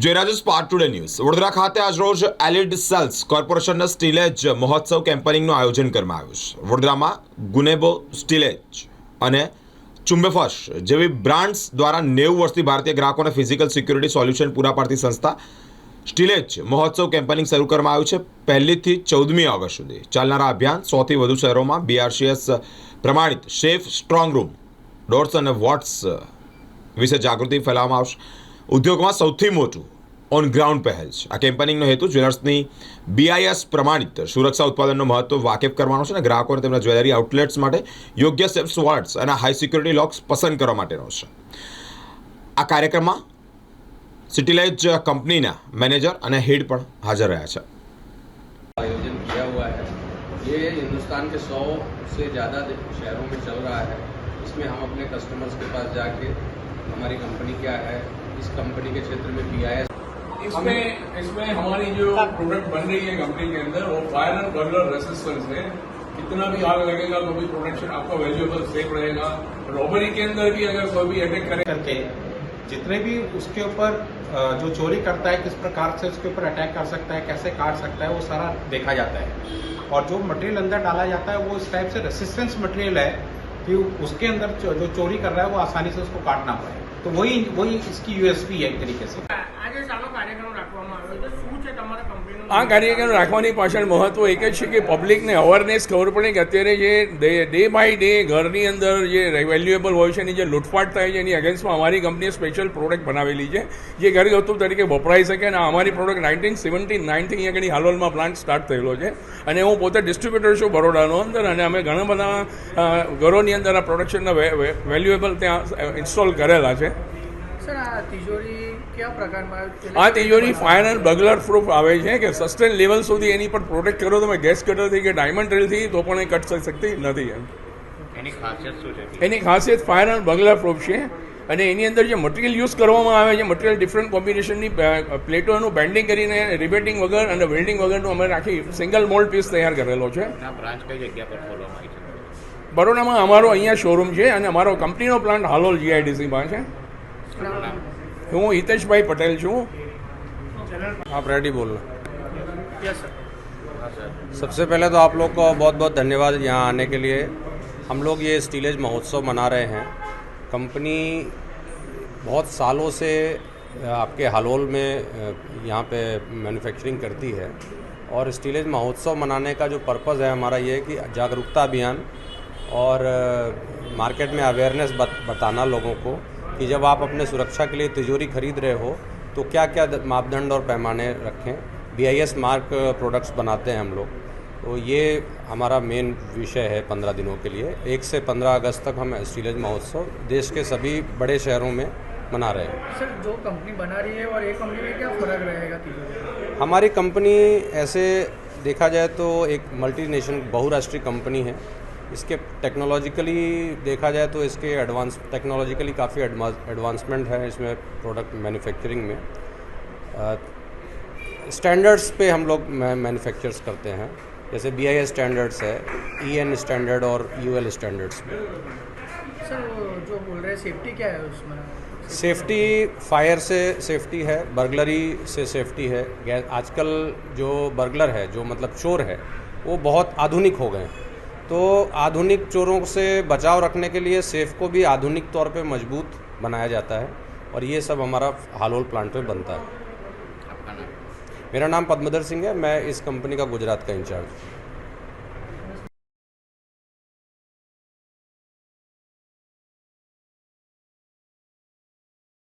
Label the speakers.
Speaker 1: Jayraj spark today news. Vadodara ખાતે આજરોજ એલિડ cells કોર્પોરેશનના સ્ટીલેજ મહોત્સવ કેમ્પેનિંગનું આયોજન કરવામાં આવ્યું છે. વડોદરામાં ગુનેબો, સ્ટીલેજ અને ચુંબેફશ જેવી બ્રાન્ડ્સ દ્વારા નેવું વર્ષથી ભારતીય ગ્રાહકોને ફિઝિકલ સિક્યુરિટી સોલ્યુશન પૂરા પાડતી સંસ્થા સ્ટીલેજ મહોત્સવ કેમ્પેનિંગ શરૂ કરવામાં આવ્યું છે પહેલીથી ચૌદમી ઓગસ્ટ સુધી. ચાલનારા અભિયાન સોથી વધુ શહેરોમાં બીઆરસીએસ પ્રમાણિત સેફ સ્ટ્રોંગ રૂમ ડોર્સ અને વોટ્સ વિશે જાગૃતિ ફેલાવવામાં આવશે. ઉદ્યોગમાં સૌથી મોટું ઓન ગ્રાઉન્ડ પહેલ છે આ કેમ્પેનિંગનો હેતુ જ્વેલર્સની બીઆઈએસ પ્રમાણિત સુરક્ષા ઉત્પાદનનું મહત્વ વાકેફ કરવાનો છે અને ગ્રાહકોને તેમના જ્વેલરી આઉટલેટ્સ માટે યોગ્ય સેફ વોર્ડ્સ અને હાઈ સિક્યુરિટી લોક્સ પસંદ કરવા માટેનો છે આ કાર્યક્રમમાં સિટીલાઇજ કંપનીના મેનેજર અને હેડ પણ હાજર રહ્યા છે
Speaker 2: आयोजन किया हुआ है ये हिंदुस्तान के सौ से ज़्यादा शहरों में चल रहा है इसमें हम अपने कस्टमर्स के पास जाके हमारी कंपनी क्या है इस कंपनी के क्षेत्र में पी आई
Speaker 3: इसमें इसमें हमारी जो प्रोडक्ट बन रही है कंपनी के अंदर वो फायर एंड बर्गलर रेसिस्टेंस है। कितना भी आग लगेगा तो भी प्रोडक्शन आपका वैल्यूएबल सेफ़ रहेगा। रॉबरी के अंदर भी अगर कोई भी अटैक करे
Speaker 4: करके जितने भी उसके ऊपर जो चोरी करता है किस प्रकार से उसके ऊपर अटैक कर सकता है कैसे काट सकता है वो सारा देखा जाता है। और जो मटेरियल अंदर डाला जाता है वो इस टाइप से रेसिस्टेंस मटेरियल है। कि उसके अंदर जो जो चोरी कर रहा है वो आसानी से उसको काटना पाए तो वही वही इसकी यूएसपी है एक तरीके से
Speaker 5: આજે સારો કાર્યક્રમ રાખવામાં આવ્યો છે
Speaker 3: આ કાર્યક્રમ રાખવાની પાછળ મહત્વ એક જ છે કે પબ્લિકને અવેરનેસ ખબર પડે કે અત્યારે જે ડે બાય ડે ઘરની અંદર જે વેલ્યુએબલ હોય છે, એની જે લૂંટફાટ થાય છે, એની અગેન્સ્ટમાં અમારી કંપનીએ સ્પેશિયલ પ્રોડક્ટ બનાવેલી છે, જે ઘરગથ્થુ તરીકે વપરાઈ શકે અને અમારી પ્રોડક્ટ નાઇન્ટીન સેવન્ટી નાઇનથી અહીંયા ઘણી હાલોલમાં પ્લાન્ટ સ્ટાર્ટ થયેલો છે. અને હું પોતે ડિસ્ટ્રીબ્યુટર છું બરોડાનો અંદર અને અમે ઘણા બધા ઘરોની અંદર આ પ્રોડક્શનના વેલ્યુએબલ ત્યાં ઇન્સ્ટોલ કરેલા છે.
Speaker 5: આ તિજોરી કયા પ્રકારમાં આવે?
Speaker 3: આ તિજોરી ફાયર એન્ડ બગલર પ્રૂફ આવે છે કે સસ્ટેન લેવલ સુધી એની પર પ્રોટેક્ટ કરો તમે ગેસ કટરથી કે ડાયમંડ રેલથી તો પણ એ કટ થઈ શકતી નથી એમ.
Speaker 4: એની ખાસિયત શું છે?
Speaker 3: એની ખાસિયત ફાયર એન્ડ બગલર પ્રૂફ છે. અને એની અંદર જે મટીરિયલ યુઝ કરવામાં આવે છે મટીરિયલ ડિફરન્ટ કોમ્બિનેશનની પ્લેટોનું બેન્ડિંગ કરીને રિબેટિંગ વગર અને વેલ્ડિંગ વગરનું અમે રાખી સિંગલ મોલ્ડ પીસ તૈયાર કરેલો છે.
Speaker 4: બ્રાન્ચ કઈ જગ્યા પર ખોલવામાં આવી છે?
Speaker 3: બરોડામાં અમારો અહીંયા શોરૂમ છે અને અમારો કંપનીનો પ્લાન્ટ હાલોલ જીઆઈડીસીમાં છે. હું હિતેશભાઈ પટેલ છું
Speaker 6: आप रेडी बोलना
Speaker 5: યસ સર
Speaker 6: सबसे पहले तो आप लोग को बहुत बहुत धन्यवाद यहाँ आने के लिए हम लोग ये स्टीलेज महोत्सव मना रहे हैं कंपनी बहुत सालों से अ, आपके हालोल में अ, यहाँ पे मैन्युफैक्चरिंग करती है और स्टीलेज महोत्सव मनाने का जो पर्पज़ है हमारा ये है कि जागरूकता अभियान और अ, मार्केट में अवेयरनेस बत, बताना लोगों को कि जब आप अपने सुरक्षा के लिए तिजोरी खरीद रहे हो तो क्या क्या मापदंड और पैमाने रखें? B I S mark products बनाते हैं हम लोग। तो ये हमारा मेन विषय है पंद्रह दिनों के लिए। एक से पंद्रह अगस्त तक हम स्टीलेज महोत्सव देश के सभी बड़े शहरों में मना रहे हैं।
Speaker 5: सर जो कंपनी बना रही है और एक कंपनी में क्या फ़र्क रहेगा
Speaker 6: हमारी कंपनी ऐसे देखा जाए तो एक मल्टीनेशनल बहुराष्ट्रीय कंपनी है। इसके टेक्नोलॉजिकली देखा जाए तो इसके एडवांस टेक्नोलॉजिकली काफ़ी एडवांसमेंट है इसमें प्रोडक्ट मैन्युफैक्चरिंग में। स्टैंडर्ड्स पे हम लोग मैन्युफैक्चर्स करते हैं। जैसे बी आई एस स्टैंडर्ड्स है ई एन स्टैंडर्ड और यू एल स्टैंडर्ड्स में।
Speaker 5: सर जो बोल रहे हैं सेफ्टी क्या है उसमें?
Speaker 6: सेफ्टी फायर से सेफ्टी है बर्गलरी से सेफ्टी है। गैस आजकल जो बर्गलर है जो मतलब चोर है वो बहुत आधुनिक हो गए हैं। तो आधुनिक चोरों से बचाव रखने के लिए सेफ़ को भी आधुनिक तौर पे मज़बूत बनाया जाता है और ये सब हमारा हालोल प्लांट में बनता है। मेरा नाम पद्मधर सिंह है मैं इस कंपनी का गुजरात का इंचार्ज। हूँ